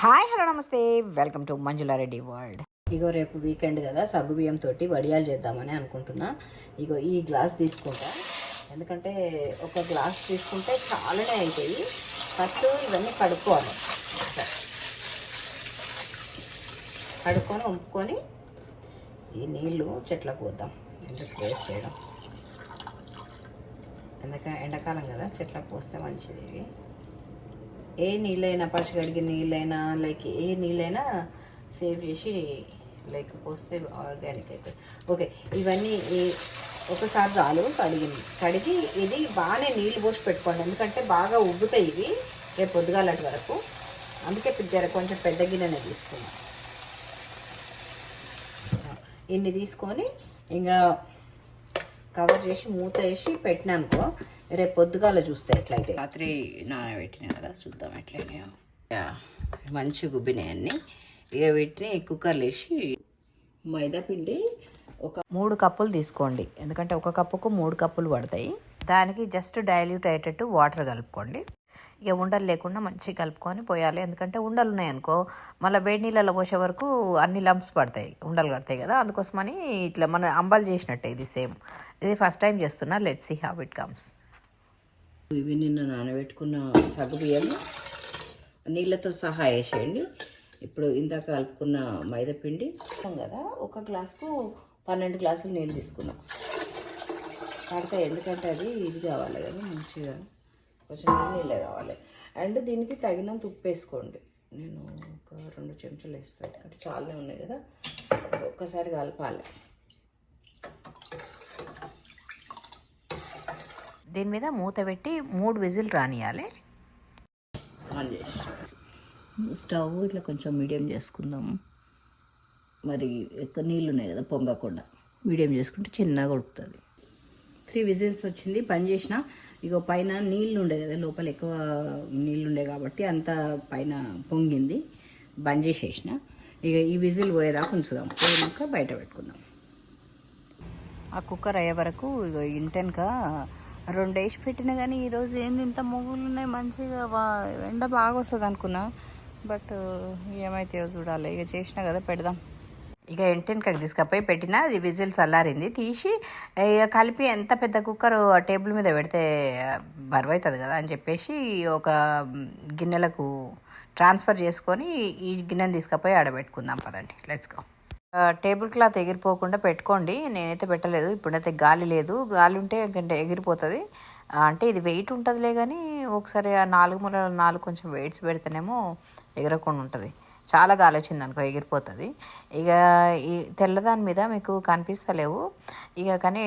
Hi hello నమస్తే. Welcome to Manjula Reddy world. ఇగో రేపు weekend కదా సగ్గు బియ్యం తోటి వడియాలు చేద్దామని అనుకుంటున్నా. ఇగో ఈ గ్లాస్ తీసుకుంటా ఎందుకంటే ఒక గ్లాస్ తీసుకుంటే చాలానే అవుతాయి ఫస్ట్ ఇవన్నీ కడుక్కోవాలి. కడుక్కొని వంపుకొని ఈ నీళ్ళు చెట్లకు పోద్దాం. ఎందుకు వేస్ట్ చేయడం? ఎందుకంటే ఎండాకాలం కదా చెట్లకు పోస్తే మంచిది. ఇవి ఏ నీళ్ళైనా పచ్చి కడిగిన నీళ్ళైనా లైక్ ఏ నీళ్ళైనా సేవ్ చేసి లైక్ పోస్తే ఆర్గానిక్ అవుతుంది ఓకే ఇవన్నీ ఒకసారి చాలు కడిగింది. కడిగి ఇది బాగానే నీళ్ళు పోసి పెట్టుకోండి. ఎందుకంటే బాగా ఉబ్బుతాయి ఇవి. రేపు పొద్దుగాలటి వరకు. అందుకే పెద్ద కొంచెం పెద్ద గిన్నెనే తీసుకున్నాం. ఇన్ని తీసుకొని ఇంకా కవర్ చేసి మూత వేసి పెట్టినానుకో రేపు పొద్దుగాల చూస్తే ఎట్లయితే. రాత్రి నానబెట్టిన కదా చూద్దాం ఎట్లయినాయో. మంచి గుబ్బినాయి అన్ని. ఇక వీటిని కుక్కర్లో వేసి మైదా పిండి ఒక మూడు కప్పులు తీసుకోండి. ఎందుకంటే ఒక కప్పుకు మూడు కప్పులు పడతాయి. దానికి జస్ట్ డైల్యూట్ అయ్యేటట్టు వాటర్ కలుపుకోండి. ఇక ఉండలు లేకుండా మంచిగా కలుపుకొని పోయాలి. ఎందుకంటే ఉండలు ఉన్నాయనుకో మళ్ళీ వేడి నీళ్ళలో పోసే వరకు అన్ని లంప్స్ పడతాయి. ఉండలు కడతాయి కదా అందుకోసమని ఇట్లా మనం అంబాలు చేసినట్టే ఇది సేమ్ ఇది ఫస్ట్ టైం చేస్తున్నా. Let see how it comes ఇవి నిన్న నానబెట్టుకున్న సగ్గుబియ్యం నీళ్ళతో సహా వేసేయండి. ఇప్పుడు ఇందాక కలుపుకున్న మైదాపిండి కదా ఒక గ్లాసుకు పన్నెండు గ్లాసులు నీళ్ళు తీసుకున్నాం. పడతాయి ఎందుకంటే అది ఇది కావాలి కదా మంచిగా కొంచెం నీళ్ళే కావాలి. అండ్ దీనికి తగినంత ఉప్పు వేసుకోండి. నేను ఒక రెండు చెంచాలు వేస్తాను ఎందుకంటే చాలానే ఉన్నాయి కదా ఒక్కసారి కలపాలి. దీని మీద మూత పెట్టి మూడు విజిల్ రానియాలి. స్టవ్ ఇట్లా కొంచెం మీడియం చేసుకుందాం. మరి ఎక్కువ నీళ్ళు ఉన్నాయి కదా పొంగకుండా. మీడియం చేసుకుంటే చిన్నగా ఉడుకుతుంది. త్రీ విజిల్స్ వచ్చింది బంద్ చేసిన. ఇక పైన నీళ్ళు ఉండే కదా లోపల ఎక్కువ నీళ్ళు ఉండే కాబట్టి అంత పైన పొంగింది. బంద్ చేసేసిన. ఇక ఈ విజిల్ పోయేదాకా ఉంచుదాం. పోయినాక బయట పెట్టుకుందాం. ఆ కుక్కర్ అయ్యే వరకు ఇక ఇంటెనక రెండు వేసి పెట్టినా కానీ ఈరోజు ఏంది ఇంత మొగులు ఉన్నాయి మంచిగా వా ఎండ బాగా వస్తుంది అనుకున్నా బట్ ఏమైతే చూడాలి. ఇక చేసినా కదా పెడదాం. ఇక ఎంటెనకకి తీసుకపోయి పెట్టినా అది విజిల్ చల్లారింది. తీసి ఇక కలిపి ఎంత పెద్ద కుక్కర్ టేబుల్ మీద పెడితే బరువవుతుంది కదా అని చెప్పేసి ఒక గిన్నెలకు ట్రాన్స్ఫర్ చేసుకొని ఈ గిన్నెని తీసుకపోయి ఆడబెట్టుకుందాం పదండి. Let's go. టేబుల్ క్లాత్ ఎగిరిపోకుండా పెట్టుకోండి. నేనైతే పెట్టలేదు. ఇప్పుడైతే గాలి లేదు. గాలి ఉంటే గంట ఎగిరిపోతుంది. అంటే ఇది వెయిట్ ఉంటుందిలే కానీ ఒకసారి ఆ నాలుగు మూల నాలుగు కొంచెం వెయిట్స్ పెడితేనేమో ఎగరకుండా ఉంటుంది. చాలా గాలి వచ్చింది అనుకో ఎగిరిపోతుంది. ఇక ఈ తెల్లదాని మీద మీకు కనిపిస్తలేవు. ఇక కానీ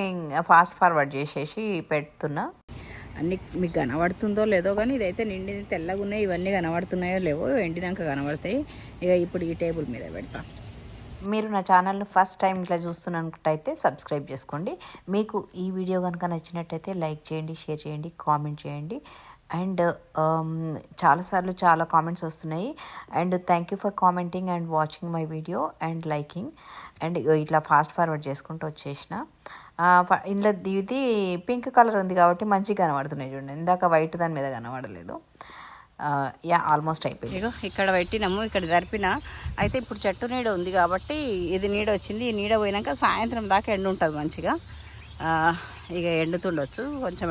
ఫాస్ట్ ఫార్వర్డ్ చేసేసి పెడుతున్నా. అన్ని మీకు కనబడుతుందో లేదో కానీ ఇదైతే నిండి తెల్లగా ఉన్నాయి ఇవన్నీ కనబడుతున్నాయో లేవో ఎండినాక కనబడతాయి. ఇక ఇప్పుడు ఈ టేబుల్ మీద పెడతాను మీరు నా ఛానల్ను ఫస్ట్ టైం ఇట్లా చూస్తున్నట్టయితే సబ్స్క్రైబ్ చేసుకోండి. మీకు ఈ వీడియో కనుక నచ్చినట్టయితే లైక్ చేయండి షేర్ చేయండి కామెంట్ చేయండి. అండ్ చాలాసార్లు చాలా కామెంట్స్ వస్తున్నాయి. And thank you for commenting and watching my video and liking. And ఇట్లా ఫాస్ట్ ఫార్వర్డ్ చేసుకుంటూ వచ్చేసిన. ఇందులో ఇది పింక్ కలర్ ఉంది కాబట్టి మంచిగా కనబడుతున్నాయి చూడండి. ఇందాక వైట్ దాని మీద కనబడలేదు. Uh, యా ఆల్మోస్ట్ అయిపోయింది. ఇగో ఇక్కడ పెట్టినాము ఇక్కడ జరిపిన. అయితే ఇప్పుడు చెట్టు నీడ ఉంది కాబట్టి ఇది నీడ వచ్చింది. ఈ నీడ పోయినాక సాయంత్రం దాకా ఎండు ఉంటుంది మంచిగా. Uh, ఇక ఎండుతుండొచ్చు. కొంచెం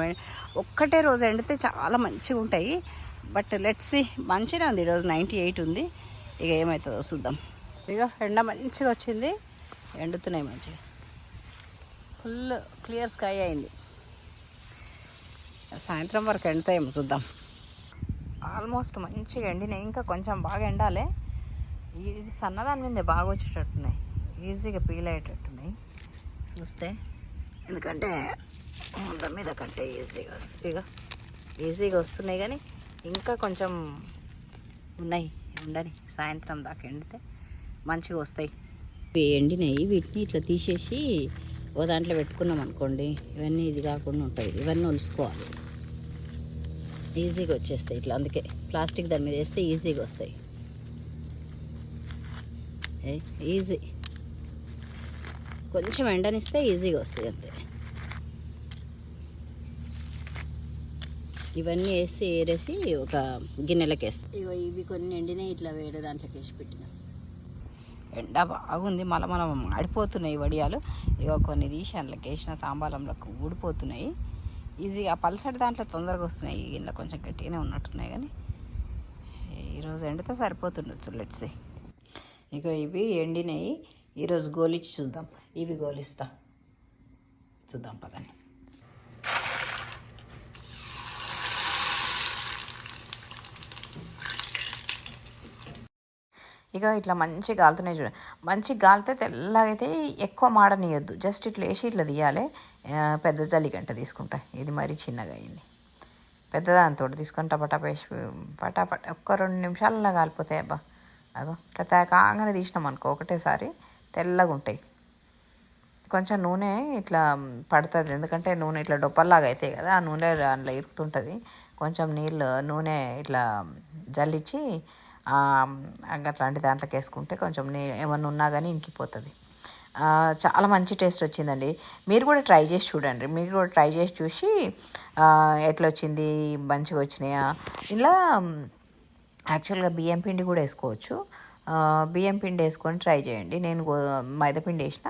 ఒక్కటే రోజు ఎండితే చాలా మంచిగా ఉంటాయి. బట్ లెట్స్ మంచిగా ఉంది ఈరోజు నైంటీ ఎయిట్ ఉంది. ఇక ఏమవుతుందో చూద్దాం. ఇక ఎండ మంచిగా వచ్చింది. ఎండుతున్నాయి మంచిగా. ఫుల్ క్లియర్ స్కై అయింది. సాయంత్రం వరకు ఎండుతాయేమో చూద్దాం. ఆల్మోస్ట్ మంచిగా ఎండినాయి. ఇంకా కొంచెం బాగా ఎండాలి. ఇది సన్నదాని మీద బాగా వచ్చేటట్టున్నాయి. ఈజీగా పీల్ అయ్యేటట్టున్నాయి చూస్తే ఎందుకంటే ముంద మీద కంటే ఈజీగా వస్తాయి ఇక ఈజీగా వస్తున్నాయి కానీ ఇంకా కొంచెం ఉన్నాయి. ఉండని సాయంత్రం దాకా ఎండితే మంచిగా వస్తాయి. ఇవి ఎండినాయి. వీటిని ఇట్లా తీసేసి ఓ దాంట్లో పెట్టుకున్నాం అనుకోండి. ఇవన్నీ ఇది కాకుండా ఉంటాయి. ఇవన్నీ ఒలుసుకోవాలి. ఈజీగా వచ్చేస్తాయి ఇట్లా. అందుకే ప్లాస్టిక్ దాని మీద వేస్తే ఈజీగా వస్తాయి. ఈజీ. కొంచెం ఎండనిస్తే ఈజీగా వస్తాయి అంతే. ఇవన్నీ వేసి ఏరేసి ఒక గిన్నెలకి వేస్తాం. ఇగో ఇవి కొన్ని ఎండినాయి ఇట్లా వేరే దాంట్లోకి వేసి పెట్టిన. ఎండ బాగుంది మళ్ళీ మనం మాడిపోతున్నాయి వడియాలు. ఇగో కొన్ని తీసి అందులోకి వేసిన తాంబాలంలోకి ఊడిపోతున్నాయి. ఈజీగా పలసటి దాంట్లో తొందరగా వస్తున్నాయి. ఈ కొంచెం గట్టిగానే ఉన్నట్టున్నాయి కానీ ఈరోజు ఎండితే సరిపోతుండొచ్చు. లెట్స్ ఇక ఇవి ఎండినవి ఈరోజు గోలిచ్చి చూద్దాం. ఇవి గోలిస్తా. చూద్దాం పదని ఇక ఇట్లా మంచి గాలుతున్నాయి చూడండి మంచి గాలితే తెల్లగైతే ఎక్కువ మాడనీయొద్దు. జస్ట్ ఇట్లా వేసి ఇట్లా తీయాలి. పెద్ద జల్లి గంట తీసుకుంటా. ఇది మరీ చిన్నగా అయింది. పెద్దదాంతో తీసుకొని టపటా వేసి పటాపట ఒక్క రెండు నిమిషాలలో కాలిపోతాయి అబ్బా. అగో ఇట్లా కాగానే తీసినాం అనుకో ఒకటేసారి తెల్లగా ఉంటాయి. కొంచెం నూనె ఇట్లా పడుతుంది. ఎందుకంటే నూనె ఇట్లా డొప్పల్లాగా అవుతాయి కదా ఆ నూనె అందులో ఇరుకుతుంటుంది. కొంచెం నీళ్ళు నూనె ఇట్లా జల్లించి అట్లాంటి దాంట్లోకి వేసుకుంటే కొంచెం నీ ఏమన్నా ఉన్నా కానీ ఇంకిపోతుంది చాలా మంచి టేస్ట్ వచ్చిందండి. మీరు కూడా ట్రై చేసి చూడండి. మీరు కూడా ట్రై చేసి చూసి ఎట్లా వచ్చింది మంచిగా వచ్చినాయా ఇలా యాక్చువల్గా బియ్యం పిండి కూడా వేసుకోవచ్చు. బియ్యం పిండి వేసుకొని ట్రై చేయండి. నేను మైదపిండి మైదా పిండి వేసిన.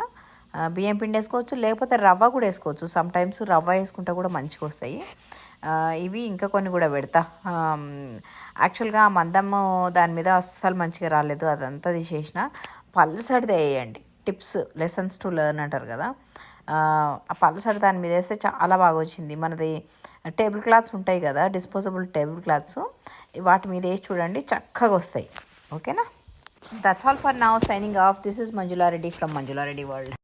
బియ్యం పిండి వేసుకోవచ్చు. లేకపోతే రవ్వ కూడా వేసుకోవచ్చు. సమ్ టైమ్స్ రవ్వ వేసుకుంటే కూడా మంచిగా వస్తాయి ఇవి ఇంకా కొన్ని కూడా పెడతా. యాక్చువల్గా ఆ మందము దాని మీద అస్సలు మంచిగా రాలేదు అదంతా తీసేసిన. పల్సడిది వేయండి. టిప్స్ లెసన్స్ టు లెర్న్ అంటారు కదా. ఆ, ఆ పల్సడి దాని మీద వేస్తే చాలా బాగా వచ్చింది. మనది టేబుల్ క్లాత్స్ ఉంటాయి కదా డిస్పోజబుల్ టేబుల్ క్లాత్స్. వాటి మీద వేసి చూడండి చక్కగా వస్తాయి. ఓకేనా? That's all for now signing off this is Manjula Reddy from Manjula Reddy world